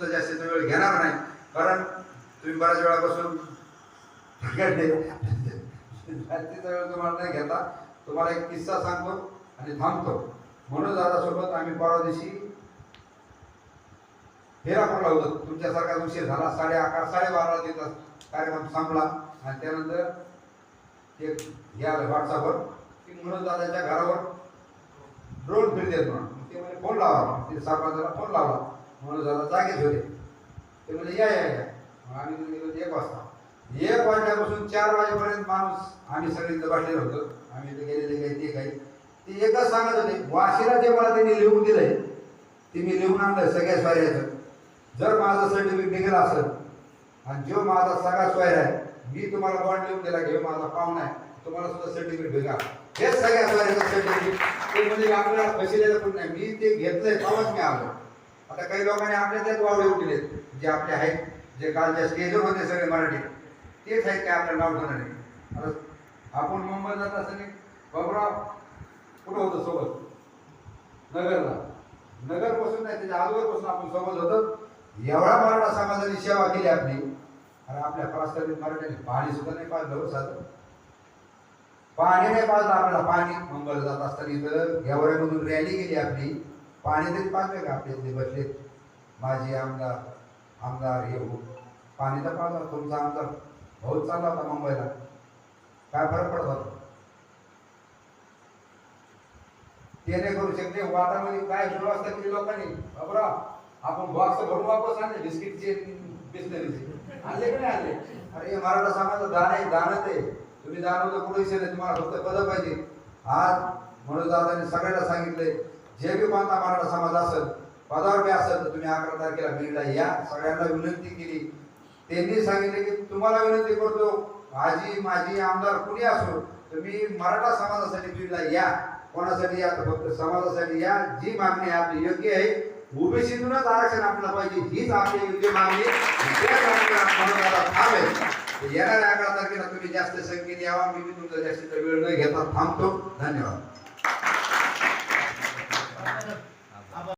तुमचा जास्तीचा वेळ घेणार नाही. कारण तुम्ही बऱ्याच वेळापासून जास्तीचा वेळ तुम्हाला नाही घेता. तुम्हाला एक किस्सा सांगतो आणि थांबतो. म्हणून दादासोबत आम्ही परवा दिवशी फेरा पडला होतो. तुमच्यासारखा उशीर झाला. साडे अकरा साडेबाराला तिथं कार्यक्रम संपला. आणि त्यानंतर ते हे आलं व्हॉट्सअपवर. की म्हणून दादाच्या घरावर ड्रोन फिरतात म्हणून. ते म्हणजे फोन लावा. ते सरपंचाला फोन लावला. म्हणून दादा जागेच होते. ते म्हणजे या या या. आम्ही तिथे गेलो एक वाजता. एक वाजल्यापासून चार वाजेपर्यंत माणूस आम्ही सगळे इथं बसलेलो होतो. आम्ही इथे गेलेले काही ते काही. ते एकच सांगत होते वाशीला जे मला त्यांनी लिहून दिलंय ते मी लिहून आणलं सगळ्या स्वाऱ्याचं जर माझं सर्टिफिकेट निघालं असेल आणि जो माझा सगळा स्वैर आहे मी तुम्हाला बॉन्ड लिहून दिला की माझा पाहुणा आहे तुम्हाला सुद्धा सर्टिफिकेट भेगा हेच सगळ्या स्वाऱ्याचं सर्टिफिकेट ते म्हणजे आपल्याला फसिलेलं पण नाही. मी ते घेतलंय तेव्हाच मी आलो. आता काही लोकांनी आपल्या त्यात वावडे उठले जे आपले आहेत जे कालच्या स्टेजवर होते सगळे मराठी तेच आहेत काय आपल्याला नाव ठेवणार नाही आता आपण मुंबईत जात असताना बाबूराव कुठं होतं सोबत? नगरला. नगरपासून नाही त्याच्या अगोदरपासून आपण सोबत होतो. एवढा मराठा समाजाने सेवा केली आपली. आणि आपल्या प्रास्ताविक मराठ्यांनी पाणी सुद्धा नाही पाजलं हो साधं. पाणी नाही पाजलं आपल्याला पाणी. मुंबईला जात असताना इथं गेवऱ्यामधून रॅली गेली आपली. पाणी तरी पाजलं का आपले ते बसले माझी आमदार आमदार हे हो. पाणी तर पाजलं तुमचा आमदार भाऊ चालला होता मुंबईला. काय फरक पडत होता? ते नाही करू शकते वादामध्ये काय व्यवस्था केली लोकांनी? बाबरा आपण बॉक्स भरून वापस आणले बिस्किटचे बिस्लरीचे आणले की नाही आणले? अरे मराठा समाज दान आहे दानच आहे. तुम्ही दानवलं होतं पुढे नाही तुम्हाला फक्त पद पाहिजे. आज म्हणून दादाने सगळ्यांना सांगितले जे बी कोणता मराठा समाज असेल पदावर बी असेल तर तुम्ही अकरा तारखेला बीडला या सगळ्यांना विनंती केली. त्यांनी सांगितले की तुम्हाला विनंती करतो आजी माझी आमदार कुणी असो तुम्ही मराठा समाजासाठी बीडला या. कोणासाठी या? तर फक्त समाजासाठी या. जी मागणी आहे आपली योग्य आहे. ओबीसीतूनच आरक्षण आपलं पाहिजे. हीच आपली योग्य मागणी. थांबेल येणाऱ्या अकरा तारखेला तुम्ही जास्त संख्येने यावा. मी तुमचा जास्तीचा वेळ न घेता थांबतो. धन्यवाद.